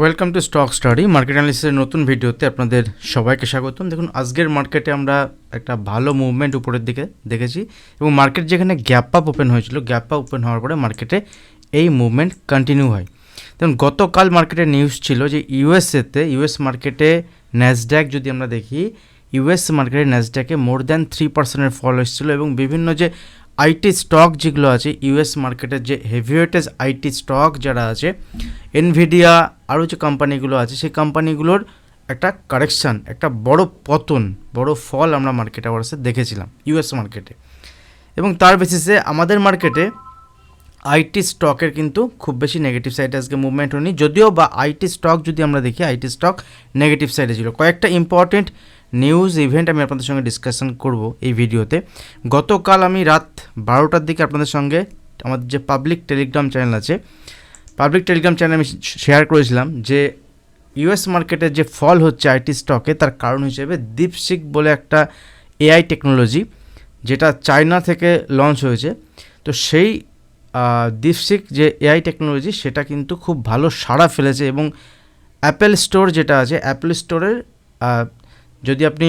Welcome to stock study market অ্যানালিসিসের নতুন ভিডিওতে আপনাদের সবাইকে স্বাগতম। দেখুন, আজকের মার্কেটে আমরা একটা ভালো মুভমেন্ট উপরের দিকে দেখেছি এবং মার্কেট যেখানে গ্যাপ আপ ওপেন হয়েছিল গ্যাপ আপ ওপেন হওয়ার পরে মার্কেটে এই মুভমেন্ট কন্টিনিউ হয়। দেখুন, গতকাল মার্কেটে নিউজ ছিল যে ইউএসএতে ইউএস মার্কেটে ন্যাসড্যাক যদি আমরা দেখি ইউএস মার্কেটে ন্যাসড্যাকে মোর দ্যান থ্রি পার্সেন্টের ফল এসেছিল এবং বিভিন্ন যে আইটি স্টক যেগুলো আছে ইউএস মার্কেটের যে হেভিওয়েটেজ আইটি স্টক যারা আছে, এনভিডিয়া, আরও যে কোম্পানিগুলো আছে, সেই কোম্পানিগুলোর একটা কারেকশান, একটা বড় পতন, বড় ফল আমরা মার্কেট আওয়ার্সে দেখেছিলাম ইউএস মার্কেটে। এবং তার বেসিসে আমাদের মার্কেটে আইটি স্টকের কিন্তু খুব বেশি নেগেটিভ সাইডে আজকে মুভমেন্ট হয়নি, যদিও বা আইটি স্টক যদি আমরা দেখি আইটি স্টক নেগেটিভ সাইডে ছিল। কয়েকটা ইম্পর্টেন্ট নিউজ ইভেন্ট আমি আপনাদের সঙ্গে ডিসকাশন করব এই ভিডিওতে গতকাল আমি রাত বারোটার দিকে আপনাদের সঙ্গে আমাদের যে পাবলিক টেলিগ্রাম চ্যানেল আছে পাবলিক টেলিগ্রাম চ্যানেল আমি শেয়ার করেছিলাম যে ইউএস মার্কেটের যে ফল হচ্ছে আইটি স্টকে তার কারণ হিসেবে দীপশিক বলে একটা এআই টেকনোলজি যেটা চায়না থেকে লঞ্চ হয়েছে। তো সেই দীপশিক যে এআই টেকনোলজি সেটা কিন্তু খুব ভালো সাড়া ফেলেছে এবং অ্যাপেল স্টোর যেটা আছে অ্যাপেল স্টোরের যদি আপনি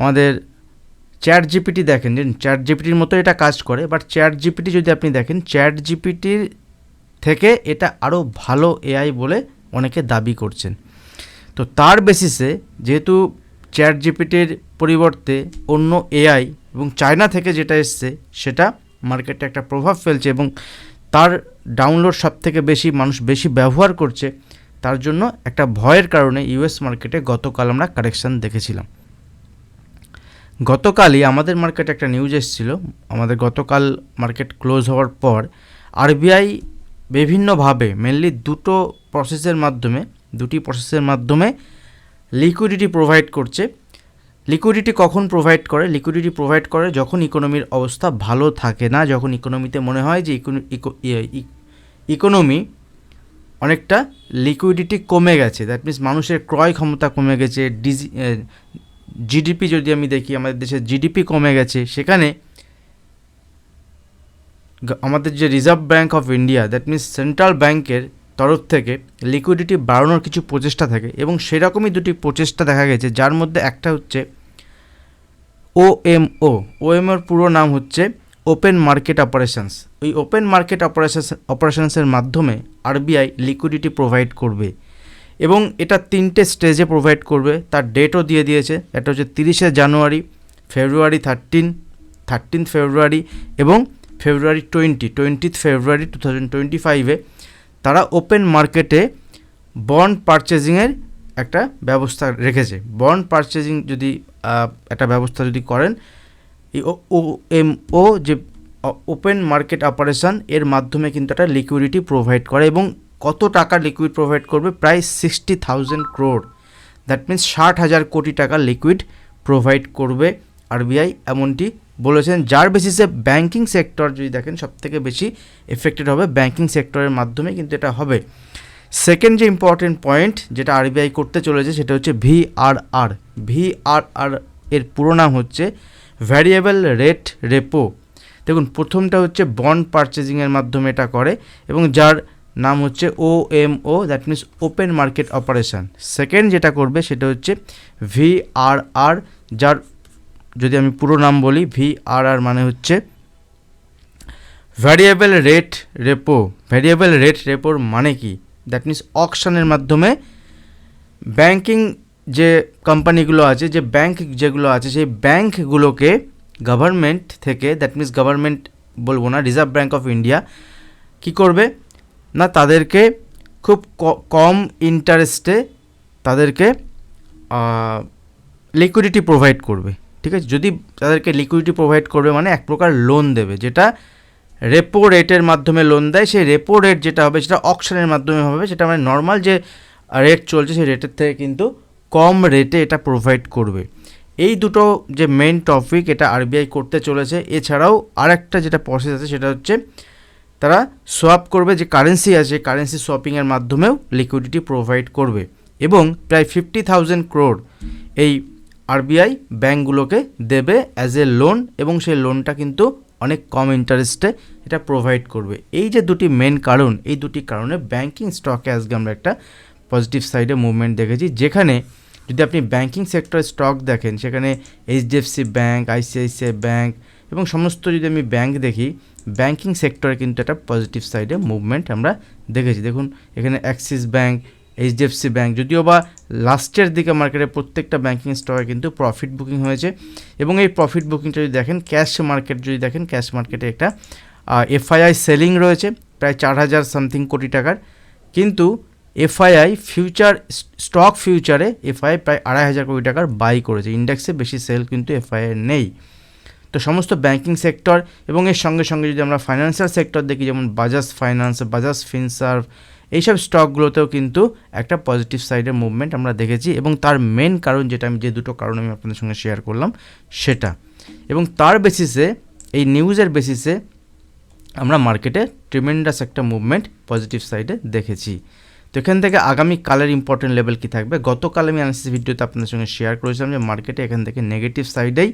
আমাদের চ্যাট জিপিটি দেখেন যে চ্যাট জিপিটির মতো এটা কাজ করে বাট চ্যাট জিপিটি যদি আপনি দেখেন চ্যাট জিপিটির থেকে এটা আরও ভালো এআই বলে অনেকে দাবি করছেন। তো তার বেসিসে যেহেতু চ্যাট জিপিটির পরিবর্তে অন্য এআই এবং চায়না থেকে যেটা এসছে, সেটা মার্কেটে একটা প্রভাব ফেলছে এবং তার ডাউনলোড সব থেকে বেশি, মানুষ বেশি ব্যবহার করছে তার জন্য একটা ভয়ের কারণে ইউএস মার্কেটে গতকাল আমরা কারেকশান দেখেছিলাম। গতকালই আমাদের মার্কেটে একটা নিউজ এসেছিল। আমাদের গতকাল মার্কেট ক্লোজ হওয়ার পর আরবিআই বিভিন্নভাবে মেনলি দুটো প্রসেসের মাধ্যমে, দুটি প্রসেসের মাধ্যমে লিকুইডিটি প্রোভাইড করছে। লিকুইডিটি কখন প্রোভাইড করে? লিকুইডিটি প্রোভাইড করে যখন ইকোনমির অবস্থা ভালো থাকে না, যখন ইকোনমিতে মনে হয় যে ইকোনমি অনেকটা লিকুইডিটি কমে গেছে। দ্যাট মিন্স মানুষের ক্রয় ক্ষমতা কমে গেছে, ডিজি জিডিপি যদি আমি দেখি, আমাদের দেশের জিডিপি কমে গেছে, সেখানে আমাদের যে reserve bank of India that means central ব্যাঙ্কের তরফ থেকে লিকুইডিটি বাড়ানোর কিছু প্রচেষ্টা থাকে এবং সেরকমই দুটি প্রচেষ্টা দেখা গেছে, যার মধ্যে একটা হচ্ছে ওএমও ওএমওর পুরো নাম হচ্ছে ওপেন মার্কেট অপারেশনস ওই ওপেন মার্কেট অপারেশন অপারেশনসের মাধ্যমে আরবিআই লিকুইডিটি প্রোভাইড করবে। এবং এটা তিনটে স্টেজে প্রোভাইড করবে। তার ডেটও দিয়ে দিয়েছে। এটা হচ্ছে তিরিশে জানুয়ারি ফেব্রুয়ারি থার্টিন থার্টিন ফেব্রুয়ারি এবং February twenty twentieth February two thousand twenty ফাইভে তারা ওপেন মার্কেটে বন্ড পারচেজিংয়ের একটা ব্যবস্থা রেখেছে। বন্ড পারচেজিং যদি একটা ব্যবস্থা যদি করেন এই ও, এম, ও যে ওপেন মার্কেট অপারেশন এর মাধ্যমে কিন্তু একটা লিকুইডিটি প্রোভাইড করে এবং কত টাকা লিকুইড প্রোভাইড করবে? প্রায় sixty thousand crore that means ষাট হাজার কোটি টাকা লিকুইড প্রোভাইড করবে আরবিআই এমনটি বলেছেন। যার বেসিসে ব্যাঙ্কিং সেক্টর যদি দেখেন সব থেকে বেশি এফেক্টেড হবে ব্যাঙ্কিং সেক্টরের মাধ্যমে কিন্তু এটা হবে। সেকেন্ড যে ইম্পর্টেন্ট পয়েন্ট যেটা আরবিআই করতে চলেছে, সেটা হচ্ছে ভিআরআর ভিআরআর এর পুরো নাম হচ্ছে ভ্যারিয়েবল রেট রেপো দেখুন, প্রথমটা হচ্ছে বন্ড পারচেজিংয়ের মাধ্যমে এটা করে এবং যার নাম হচ্ছে O M O that means open market operation second যেটা করবে সেটা হচ্ছে ভি আর আর যার যদি আমি পুরো নাম বলি ভি আর আর মানে হচ্ছে variable rate repo variable rate Rapoo মানে কি? দ্যাট মিনস অকশানের মাধ্যমে ব্যাংকিং যে কোম্পানিগুলো আছে, যে ব্যাংক যেগুলো আছে, সেই ব্যাংকগুলোকে গভর্নমেন্ট থেকে দ্যাট মিনস গভর্নমেন্ট বলব না রিজার্ভ ব্যাঙ্ক অফ ইন্ডিয়া কী করবে? না, তাদেরকে খুব কম ইন্টারেস্টে তাদেরকে লিকুইডিটি প্রোভাইড করবে। ঠিক আছে? যদি তাদেরকে লিকুইডিটি প্রোভাইড করবে মানে এক প্রকার লোন দেবে, যেটা রেপো রেটের মাধ্যমে লোন দেয়, সেই রেপো রেট যেটা হবে, সেটা অকশনের মাধ্যমে হবে, সেটা মানে নর্মাল যে রেট চলছে, সেই রেটের থেকে কিন্তু কম রেটে এটা প্রোভাইড করবে। এই দুটো যে মেন টপিক এটা আরবিআই করতে চলেছে, এছাড়াও আরেকটা যেটা প্রসেস আছে সেটা হচ্ছে তারা সোয়াপ করবে যে কারেন্সি আছে কারেন্সি সোয়াপিংয়ের মাধ্যমেও লিকুইডিটি প্রোভাইড করবে এবং প্রায় ফিফটি থাউজেন্ড ক্রোড এই আরবিআই ব্যাঙ্কগুলোকে দেবে অ্যাজ এ লোন এবং সেই লোনটা কিন্তু অনেক কম ইন্টারেস্টে এটা প্রোভাইড করবে। এই যে দুটি মেন কারণ, এই দুটি কারণে ব্যাঙ্কিং স্টকে আজকে আমরা একটা পজিটিভ সাইডে মুভমেন্ট দেখেছি, যেখানে যদি আপনি ব্যাংকিং সেক্টরের স্টক দেখেন, সেখানে এইচডিএফসি ব্যাঙ্ক আইসিআইসিআই ব্যাঙ্ক এবং সমস্ত যদি আমি ব্যাংক দেখি ব্যাংকিং সেক্টরে কিন্তু একটা পজিটিভ সাইডে মুভমেন্ট আমরা দেখেছি। দেখুন, এখানে অ্যাক্সিস ব্যাঙ্ক এইচডিএফসি ব্যাঙ্ক যদিও বা লাস্টের দিকে মার্কেটে প্রত্যেকটা ব্যাংকিং স্টকে কিন্তু প্রফিট বুকিং হয়েছে এবং এই প্রফিট বুকিংটা যদি দেখেন ক্যাশ মার্কেট যদি দেখেন ক্যাশ মার্কেটে একটা এফআইআই সেলিং রয়েছে, প্রায় চার হাজার সামথিং কোটি টাকার। কিন্তু এফআইআই ফিউচার স্টক ফিউচারে এফআইআই প্রায় আড়াই হাজার কোটি টাকার বাই করেছে। ইন্ডেক্সে বেশি সেল কিন্তু এফআইআই নেই। তো সমস্ত ব্যাংকিং সেক্টর এবং এর সঙ্গে সঙ্গে যদি আমরা ফাইন্যান্সিয়াল সেক্টর দেখি, যেমন বাজাজ ফাইন্যান্স বাজাজ ফিনসার্ভ এইসব স্টকগুলোতেও কিন্তু একটা পজিটিভ সাইডের মুভমেন্ট আমরা দেখেছি এবং তার মেন কারণ যেটা আমি, যে দুটো কারণ আমি আপনাদের সঙ্গে শেয়ার করলাম, সেটা। এবং তার বেসিসে এই নিউজের বেসিসে আমরা মার্কেটে ট্রিমেন্ডাস একটা মুভমেন্ট পজিটিভ সাইডে দেখেছি। তো এখান থেকে আগামী কালের ইম্পর্টেন্ট লেভেল কী থাকবে? গতকাল আমি অ্যানালিসিস ভিডিওতে আপনাদের সঙ্গে শেয়ার করেছিলাম যে মার্কেটে এখান থেকে নেগেটিভ সাইডেই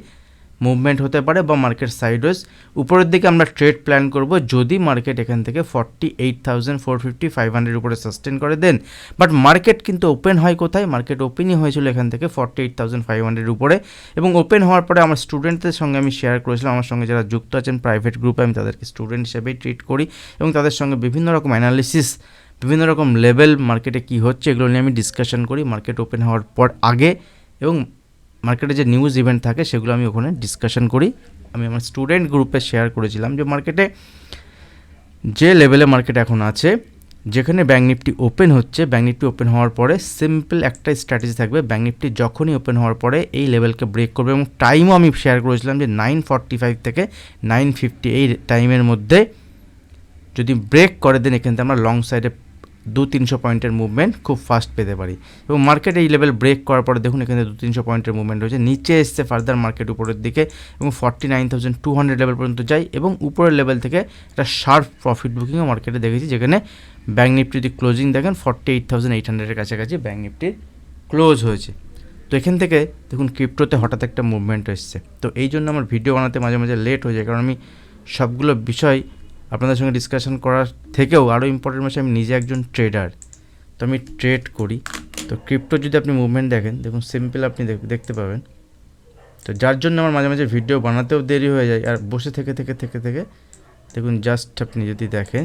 মুভমেন্ট হতে পারে বা মার্কেট সাইডওয়েজ উপরের দিকে আমরা ট্রেড প্ল্যান করব, যদি মার্কেট এখান থেকে forty eight thousand four fifty five hundred উপরে সাস্টেন করে দেন বাট মার্কেট কিন্তু ওপেন হয় কোথায়? মার্কেট ওপেনই হয়েছিল এখান থেকে forty eight thousand five hundred উপরে। এবং ওপেন হওয়ার পরে আমার স্টুডেন্টদের সঙ্গে আমি শেয়ার করেছিলাম। আমার সঙ্গে যারা যুক্ত আছেন প্রাইভেট গ্রুপে আমি তাদেরকে স্টুডেন্ট হিসেবেই ট্রিট করি। এবং তাদের সঙ্গে বিভিন্ন রকম অ্যানালিসিস বিভিন্ন রকম লেভেল মার্কেটে কী হচ্ছে এগুলো নিয়ে আমি ডিসকাশন করি। মার্কেট ওপেন হওয়ার পর আগে এবং মার্কেটে যে নিউজ ইভেন্ট থাকে সেগুলো আমি ওখানে ডিসকাশন করি। আমি আমার স্টুডেন্ট গ্রুপে শেয়ার করেছিলাম যে মার্কেটে যে লেভেলে মার্কেট এখন আছে, যেখানে ব্যাঙ্ক নিফটি ওপেন হচ্ছে ব্যাঙ্ক নিফটি ওপেন হওয়ার পরে সিম্পল একটা স্ট্র্যাটেজি থাকবে। ব্যাঙ্ক নিফটি যখনই ওপেন হওয়ার পরে এই লেভেলকে ব্রেক করবে এবং টাইমও আমি শেয়ার করেছিলাম যে নাইন ফর্টি ফাইভ থেকে নাইন ফিফটি এই টাইমের মধ্যে যদি ব্রেক করে দেন এখান থেকে আমরা লং সাইডে দু তিনশো পয়েন্টের মুভমেন্ট খুব ফাস্ট পেতে পারি। এবং মার্কেট এই লেভেল ব্রেক করার পরে দেখুন এখানে দু তিনশো পয়েন্টের মুভমেন্ট রয়েছে। নিচে এসছে ফার্দার মার্কেট উপরের দিকে এবং forty nine thousand two hundred level পর্যন্ত যাই এবং উপরের লেভেল থেকে একটা শার্প প্রফিট বুকিংও মার্কেটে দেখেছি যেখানে ব্যাঙ্ক নিফটি যদি ক্লোজিং দেখেন ফর্টি এইট থাউজেন্ড এইট হান্ড্রেডের কাছাকাছি ব্যাঙ্ক নিফটির ক্লোজ হয়েছে। তো এখান থেকে দেখুন ক্রিপ্টোতে হঠাৎ একটা মুভমেন্ট এসছে। তো এই জন্য আমার ভিডিও বানাতে মাঝে মাঝে লেট হয়ে যায় কারণ আমি সবগুলো বিষয় আপনাদের সঙ্গে ডিসকাশন করার থেকেও আরও ইম্পর্টেন্ট বিষয়, আমি নিজে একজন ট্রেডার তো আমি ট্রেড করি। তো ক্রিপ্টো যদি আপনি মুভমেন্ট দেখেন, দেখুন সিম্পল আপনি দেখতে পাবেন। তো যার জন্য আমার মাঝে মাঝে ভিডিও বানাতেও দেরি হয়ে যায়, আর বসে থেকে থেকে থেকে থেকে, দেখুন জাস্ট আপনি যদি দেখেন,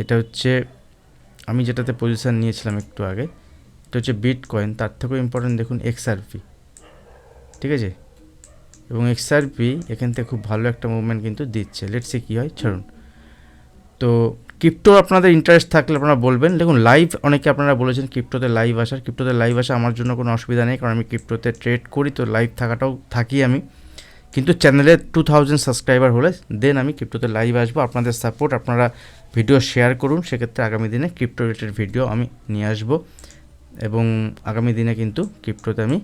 এটা হচ্ছে, আমি যেটাতে পজিশান নিয়েছিলাম একটু আগে, এটা হচ্ছে বিট কয়েন তার থেকেও ইম্পর্টেন্ট দেখুন এক্সআরপি ঠিক আছে? এবং এক্সআরপি এখান থেকে খুব ভালো একটা মুভমেন্ট কিন্তু দিচ্ছে। লেটসে কী হয়, ছাড়ুন। তো ক্রিপ্টো আপনাদের ইন্টারেস্ট থাকলে আপনারা বলবেন। দেখুন লাইভ অনেকে আপনারা বলেছেন ক্রিপ্টোতে লাইভ আসার। ক্রিপ্টোতে লাইভ আসা আমার জন্য কোনো অসুবিধা নেই, কারণ আমি ক্রিপ্টোতে ট্রেড করি, তো লাইভ থাকাটাও থাকি আমি। কিন্তু চ্যানেলে টু থাউজেন্ড সাবস্ক্রাইবার হলে দেন আমি ক্রিপ্টোতে লাইভ আসব। আপনাদের সাপোর্ট আপনারা ভিডিও শেয়ার করুন। সেক্ষেত্রে আগামী দিনে ক্রিপ্টো রিলেটেড ভিডিও আমি নিয়ে আসব। এবং আগামী দিনে কিন্তু ক্রিপ্টোতে আমি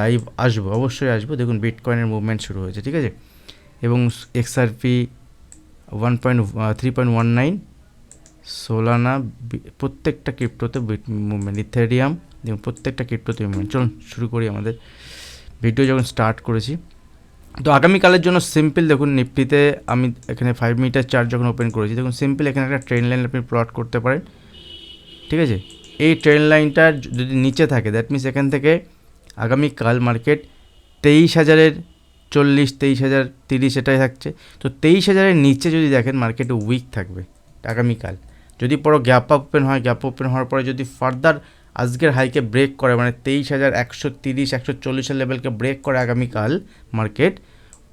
লাইভ আসব, অবশ্যই আসব। দেখুন বিটকয়েনের মুভমেন্ট শুরু হয়েছে, ঠিক আছে? এবং XRP one point three point one nine Solana প্রত্যেকটা ক্রিপ্টোতে মুভমেন্ট ইথেরিয়াম এবং প্রত্যেকটা ক্রিপ্টোতে মুভমেন্ট চলুন, শুরু করি আমাদের ভিডিও যখন স্টার্ট করেছি। তো আগামীকালের জন্য সিম্পল দেখুন, নিফটিতে আমি এখানে ফাইভ মিটার চার্জ যখন ওপেন করেছি, দেখুন সিম্পল এখানে একটা ট্রেন লাইন আপনি প্লট করতে পারেন। ঠিক আছে? এই ট্রেন লাইনটা যদি নিচে থাকে দ্যাট মিনস এখান থেকে আগামীকাল মার্কেট তেইশ হাজারের চল্লিশ, তেইশ হাজার, তিরিশ এটাই থাকছে। তো তেইশ হাজারের নিচে যদি দেখেন মার্কেটে উইক থাকবে আগামীকাল। যদি পরো গ্যাপ আপ ওপেন হয় গ্যাপ ওপেন হওয়ার পরে যদি ফার্দার আজকের হাইকে ব্রেক করে মানে তেইশ হাজার একশো তিরিশ, একশো চল্লিশের লেভেলকে ব্রেক করে আগামীকাল মার্কেট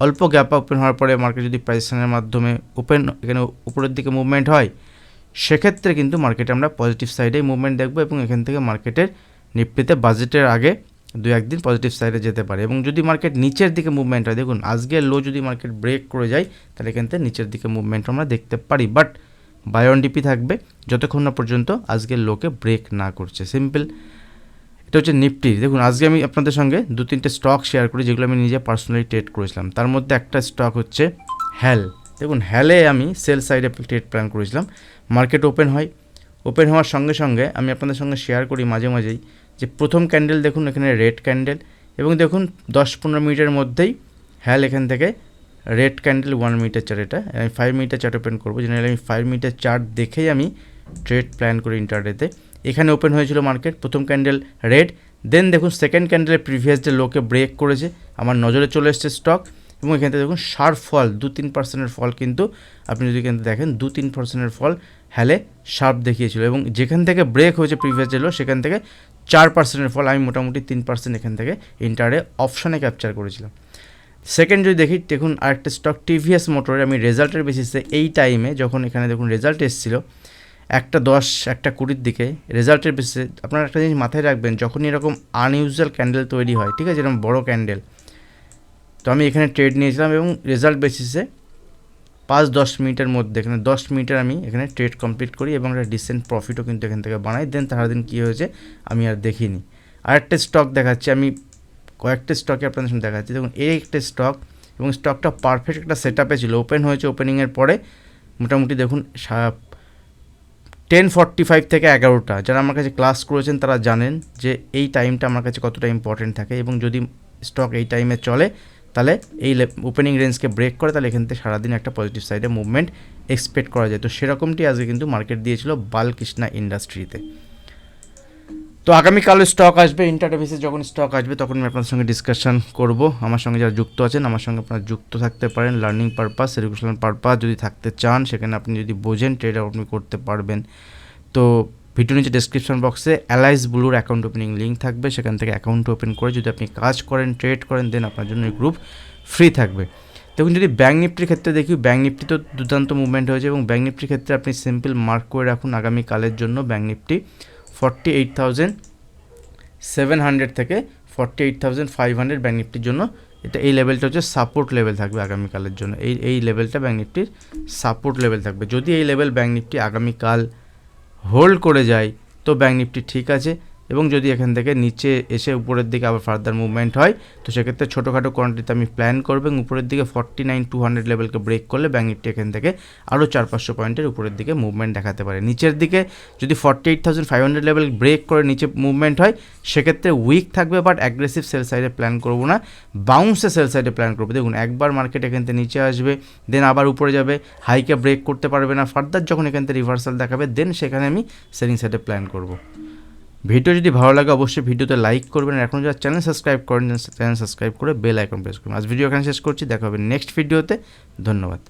অল্প গ্যাপ ওপেন হওয়ার পরে মার্কেট যদি প্রাইসেশনের মাধ্যমে ওপেন এখানে উপরের দিকে মুভমেন্ট হয়, সেক্ষেত্রে কিন্তু মার্কেটে আমরা পজিটিভ সাইডেই মুভমেন্ট দেখব এবং এখান থেকে মার্কেটের নিফটিতে বাজেটের আগে দু একদিন পজিটিভ সাইডে যেতে পারে। এবং যদি মার্কেট নিচের দিকে মুভমেন্ট হয়, দেখুন আজকের লো যদি মার্কেট ব্রেক করে যায়, তাহলে থেকে নিচের দিকে মুভমেন্ট আমরা দেখতে পারি। বাট বায়ন ডিপি থাকবে, যতক্ষণ না পর্যন্ত আজকের লোকে ব্রেক না করছে। সিম্পল এটা হচ্ছে নিফটি দেখুন, আজকে আমি আপনাদের সঙ্গে দু তিনটে স্টক শেয়ার করি, যেগুলো আমি নিজে পার্সোনালি ট্রেড করেছিলাম। তার মধ্যে একটা স্টক হচ্ছে হ্যাল দেখুন হ্যালে আমি সেল সাইডে ট্রেড প্ল্যান করেছিলাম। মার্কেট ওপেন হয়। ওপেন হওয়ার সঙ্গে সঙ্গে আমি আপনাদের সঙ্গে শেয়ার করি মাঝে মাঝেই। যে প্রথম ক্যান্ডেল দেখুন, এখানে রেড ক্যান্ডেল এবং দেখুন দশ পনেরো মিনিটের মধ্যেই হ্যাল এখান থেকে রেড ক্যান্ডেল ওয়ান মিনিটের চার্ট এটা আমি ফাইভ মিনিটের চার্ট ওপেন করব। জেনারেলি আমি ফাইভ মিনিটের চার্ট দেখেই আমি ট্রেড প্ল্যান করি ইন্টারডেতে এখানে ওপেন হয়েছিল মার্কেট প্রথম ক্যান্ডেল রেড দেন দেখুন সেকেন্ড ক্যান্ডেলের প্রিভিয়াস ডে লোকে ব্রেক করেছে, আমার নজরে চলে এসছে স্টক এবং এখান থেকে দেখুন শার্প ফল, দু তিন পার্সেন্টের ফল কিন্তু আপনি যদি এখান থেকে দেখেন, দু তিন পার্সেন্টের ফল হ্যালে শার্প দেখিয়েছিল এবং যেখান থেকে ব্রেক হয়েছে প্রিভিয়াস ডে লো সেখান থেকে চার পার্সেন্টের ফল আমি মোটামুটি তিন পার্সেন্ট এখান থেকে ইন্টারে অপশানে ক্যাপচার করেছিলাম। সেকেন্ড যদি দেখি, দেখুন আরেকটা স্টক টিভিএস মোটরের আমি রেজাল্টের বেসিসে এই টাইমে যখন এখানে দেখুন রেজাল্ট এসেছিল, একটা দশ, একটা কুড়ির দিকে রেজাল্টের বেসিসে আপনারা একটা জিনিস মাথায় রাখবেন, যখনই এরকম আনইউজুয়াল ক্যান্ডেল তৈরি হয়, ঠিক আছে? এরকম বড় ক্যান্ডেল তো আমি এখানে ট্রেড নিয়েছিলাম এবং রেজাল্ট বেসিসে পাঁচ দশ মিনিটের মধ্যে, এখানে দশ মিনিটের আমি এখানে ট্রেড কমপ্লিট করি এবং একটা ডিসেন্ট প্রফিটও কিন্তু এখান থেকে বানাই। দেন তার দিন কী হয়েছে, আমি আর দেখিনি। আরেকটা স্টক দেখাচ্ছি, আমি কয়েকটা স্টকে আপনাদের সঙ্গে দেখাচ্ছি। দেখুন, এই একটা স্টক এবং স্টকটা পারফেক্ট একটা সেট আপে ছিল ওপেন হয়েছে ওপেনিংয়ের পরে। মোটামুটি দেখুন টেন ফর্টি ফাইভ থেকে এগারোটা। যারা আমার কাছে ক্লাস করেছেন, তারা জানেন যে এই টাইমটা আমার কাছে কতটা ইম্পর্টেন্ট থাকে এবং যদি স্টক এই টাইমে চলে তাহলে এই ওপেনিং রেঞ্জকে ব্রেক করে তাহলে এখান থেকে সারাদিন একটা পজিটিভ সাইডে মুভমেন্ট এক্সপেক্ট করা যায়। তো সেরকমটি আজকে কিন্তু মার্কেট দিয়েছিল বালকৃষ্ণা ইন্ডাস্ট্রিতে তো আগামীকালে স্টক আসবে ইন্টারভিসে যখন স্টক আসবে, তখন আমি আপনার সঙ্গে ডিসকাশন করব। আমার সঙ্গে যারা যুক্ত আছেন, আমার সঙ্গে আপনারা যুক্ত থাকতে পারেন। লার্নিং পারপাস এডুকেশনাল পারপাস যদি থাকতে চান, সেখানে আপনি যদি বোঝেন ট্রেড আপনি করতে পারবেন। তো ভিডিও নিচে ডেসক্রিপশন বক্সে অ্যালাইস ব্লুর অ্যাকাউন্ট ওপেনিং লিঙ্ক থাকবে, সেখান থেকে অ্যাকাউন্ট ওপেন করে যদি আপনি কাজ করেন ট্রেড করেন দেন আপনার জন্য গ্রুপ ফ্রি থাকবে। দেখুন, যদি ব্যাঙ্ক নিফটির ক্ষেত্রে দেখি ব্যাঙ্ক নিফটি তো দুর্দান্ত মুভমেন্ট হয়েছে এবং ব্যাঙ্ক নিফটির ক্ষেত্রে আপনি সিম্পল মার্ক করে রাখুন আগামীকালের জন্য bank Nifty forty eight thousand seven hundred থেকে forty eight thousand five hundred bank নিফটির জন্য। এটা এই লেভেলটা হচ্ছে সাপোর্ট লেভেল থাকবে আগামীকালের জন্য। এই এই লেভেলটা ব্যাঙ্ক নিফটির সাপোর্ট লেভেল থাকবে। যদি এই লেভেল ব্যাঙ্ক নিফটি আগামীকাল হোল্ড করে যায় তো ব্যাঙ্ক নিফটি ঠিক আছে। এবং যদি এখান থেকে নিচে এসে উপরের দিকে আবার ফার্দার মুভমেন্ট হয়, তো সেক্ষেত্রে ছোটোখাটো কোয়ান্টিটিতে আমি প্ল্যান করব এবং উপরের দিকে ফর্টি নাইন টু হান্ড্রেড লেভেলকে ব্রেক করলে ব্যাঙ্ক নিফটি এখান থেকে আরও চার পাঁচশো পয়েন্টের উপরের দিকে মুভমেন্ট দেখাতে পারে। নিচের দিকে যদি forty eight thousand five hundred level break করে নিচে মুভমেন্ট হয়, সেক্ষেত্রে উইক থাকবে বাট অ্যাগ্রেসিভ সেল সাইডে প্ল্যান করব না। বাউন্সে সেল সাইডে প্ল্যান করব। দেখুন, একবার মার্কেট এখান থেকে নিচে আসবে দেন আবার উপরে যাবে হাইকে ব্রেক করতে পারবে না। ফার্দার যখন এখান থেকে রিভার্সাল দেখাবে দেন সেখানে আমি সেলিং সাইডে প্ল্যান করব। ভিডিও যদি ভালো লাগে, অবশ্যই ভিডিওতে লাইক করবেন। এখন যারা চ্যানেল সাবস্ক্রাইব করেন চ্যানেল সাবস্ক্রাইব করে বেল আইকন প্রেস করবেন। আজ ভিডিও এখানে শেষ করছি, দেখা হবে নেক্সট ভিডিওতে ধন্যবাদ।